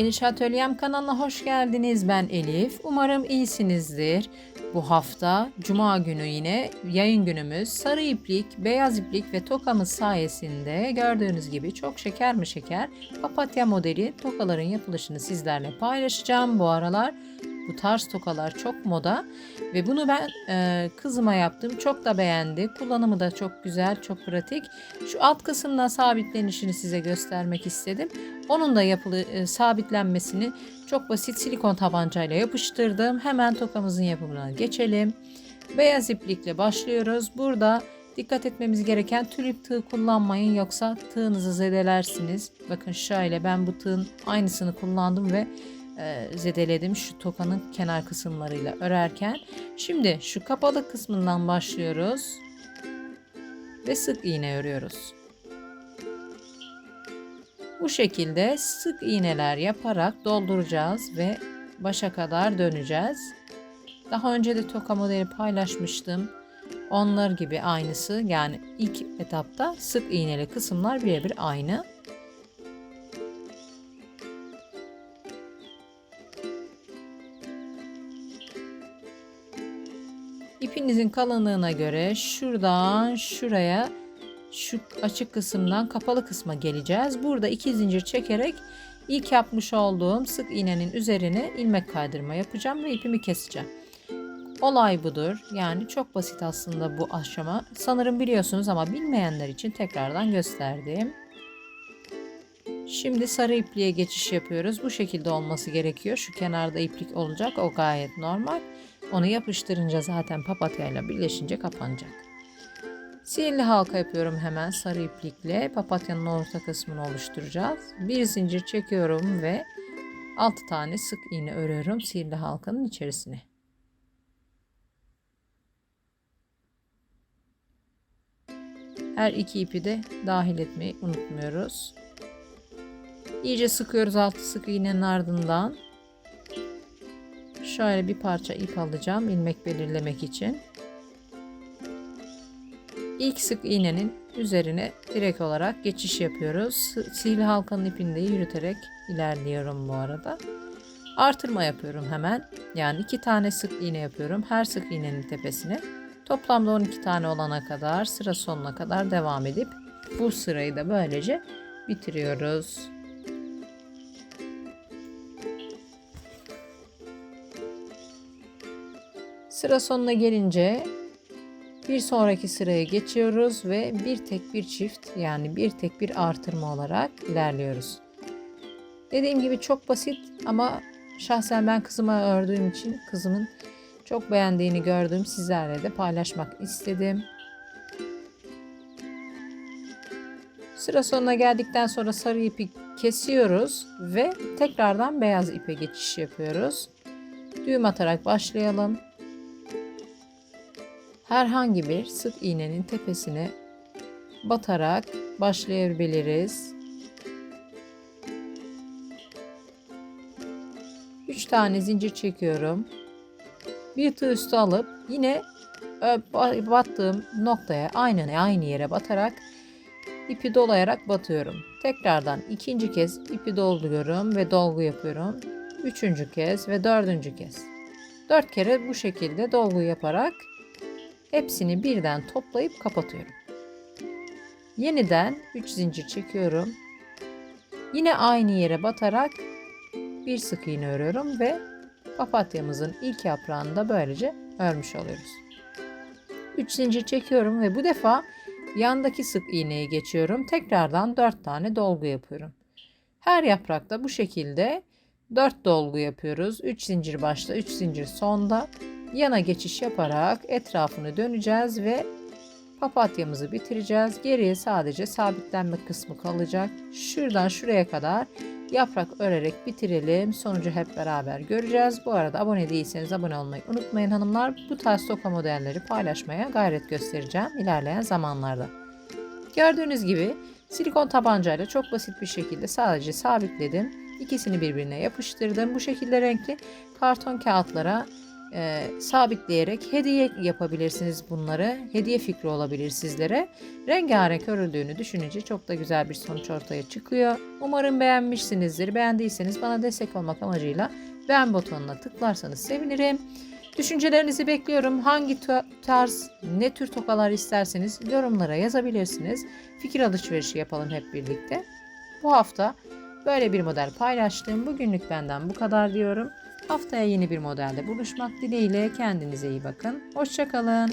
Eliş Atölyem kanalına hoş geldiniz. Ben Elif. Umarım iyisinizdir. Bu hafta Cuma günü yine yayın günümüz sarı iplik, beyaz iplik ve tokamız sayesinde gördüğünüz gibi çok şeker mi şeker papatya modeli tokaların yapılışını sizlerle paylaşacağım. Bu aralar bu tarz tokalar çok moda ve bunu ben e, kızıma yaptım. Çok da beğendi. Kullanımı da çok güzel, çok pratik. Şu alt kısımdan sabitlenişini size göstermek istedim. Onun da yapılı e, sabitlenmesini çok basit silikon tabancayla yapıştırdım. Hemen tokamızın yapımına geçelim. Beyaz iplikle başlıyoruz. Burada dikkat etmemiz gereken tülip tığ kullanmayın yoksa tığınızı zedelersiniz. Bakın şöyle ben bu tığın aynısını kullandım ve e, zedeledim şu tokanın kenar kısımlarıyla örerken. Şimdi şu kapalı kısmından başlıyoruz ve sık iğne örüyoruz. Bu şekilde sık iğneler yaparak dolduracağız ve başa kadar döneceğiz. Daha önce de toka modeli paylaşmıştım. Onlar gibi aynısı yani ilk etapta sık iğneli kısımlar birebir aynı. İpinizin kalınlığına göre şuradan şuraya şu açık kısımdan kapalı kısma geleceğiz. Burada iki zincir çekerek ilk yapmış olduğum sık iğnenin üzerine ilmek kaydırma yapacağım ve ipimi keseceğim. Olay budur. Yani çok basit aslında bu aşama. Sanırım biliyorsunuz ama bilmeyenler için tekrardan gösterdim. Şimdi sarı ipliğe geçiş yapıyoruz. Bu şekilde olması gerekiyor. Şu kenarda iplik olacak. O gayet normal. Onu yapıştırınca zaten papatyayla birleşince kapanacak. Sihirli halka yapıyorum hemen sarı iplikle. Papatyanın orta kısmını oluşturacağız. Bir zincir çekiyorum ve 6 tane sık iğne örüyorum sihirli halkanın içerisine. Her iki ipi de dahil etmeyi unutmuyoruz. İyice sıkıyoruz altı sık iğnenin ardından. Şöyle bir parça ip alacağım ilmek belirlemek için. İlk sık iğnenin üzerine direkt olarak geçiş yapıyoruz. Sihirli halkanın ipini de yürüterek ilerliyorum bu arada. Artırma yapıyorum hemen. Yani iki tane sık iğne yapıyorum. Her sık iğnenin tepesine. Toplamda 12 tane olana kadar sıra sonuna kadar devam edip bu sırayı da böylece bitiriyoruz. Sıra sonuna gelince bir sonraki sıraya geçiyoruz ve bir tek bir çift yani bir tek bir artırma olarak ilerliyoruz. Dediğim gibi çok basit ama şahsen ben kızıma ördüğüm için kızımın çok beğendiğini gördüm. Sizlerle de paylaşmak istedim. Sıra sonuna geldikten sonra sarı ipi kesiyoruz ve tekrardan beyaz ipe geçiş yapıyoruz. Düğüm atarak başlayalım herhangi bir sık iğnenin tepesine batarak başlayabiliriz. 3 tane zincir çekiyorum. Bir tığ üstü alıp yine battığım noktaya aynı aynı yere batarak ipi dolayarak batıyorum. Tekrardan ikinci kez ipi dolduruyorum ve dolgu yapıyorum. Üçüncü kez ve dördüncü kez. Dört kere bu şekilde dolgu yaparak Hepsini birden toplayıp kapatıyorum. Yeniden 3 zincir çekiyorum. Yine aynı yere batarak bir sık iğne örüyorum ve papatyamızın ilk yaprağını da böylece örmüş oluyoruz. 3 zincir çekiyorum ve bu defa yandaki sık iğneye geçiyorum. Tekrardan 4 tane dolgu yapıyorum. Her yaprakta bu şekilde 4 dolgu yapıyoruz. 3 zincir başta, 3 zincir sonda yana geçiş yaparak etrafını döneceğiz ve papatyamızı bitireceğiz. Geriye sadece sabitlenme kısmı kalacak. Şuradan şuraya kadar yaprak örerek bitirelim. Sonucu hep beraber göreceğiz. Bu arada abone değilseniz abone olmayı unutmayın hanımlar. Bu tarz toka modelleri paylaşmaya gayret göstereceğim ilerleyen zamanlarda. Gördüğünüz gibi silikon tabancayla çok basit bir şekilde sadece sabitledim. İkisini birbirine yapıştırdım. Bu şekilde renkli karton kağıtlara e, sabitleyerek hediye yapabilirsiniz bunları. Hediye fikri olabilir sizlere. Rengarenk örüldüğünü düşününce çok da güzel bir sonuç ortaya çıkıyor. Umarım beğenmişsinizdir. Beğendiyseniz bana destek olmak amacıyla beğen butonuna tıklarsanız sevinirim. Düşüncelerinizi bekliyorum. Hangi tarz, ne tür tokalar isterseniz yorumlara yazabilirsiniz. Fikir alışverişi yapalım hep birlikte. Bu hafta böyle bir model paylaştım. Bugünlük benden bu kadar diyorum. Haftaya yeni bir modelde buluşmak dileğiyle kendinize iyi bakın. Hoşçakalın.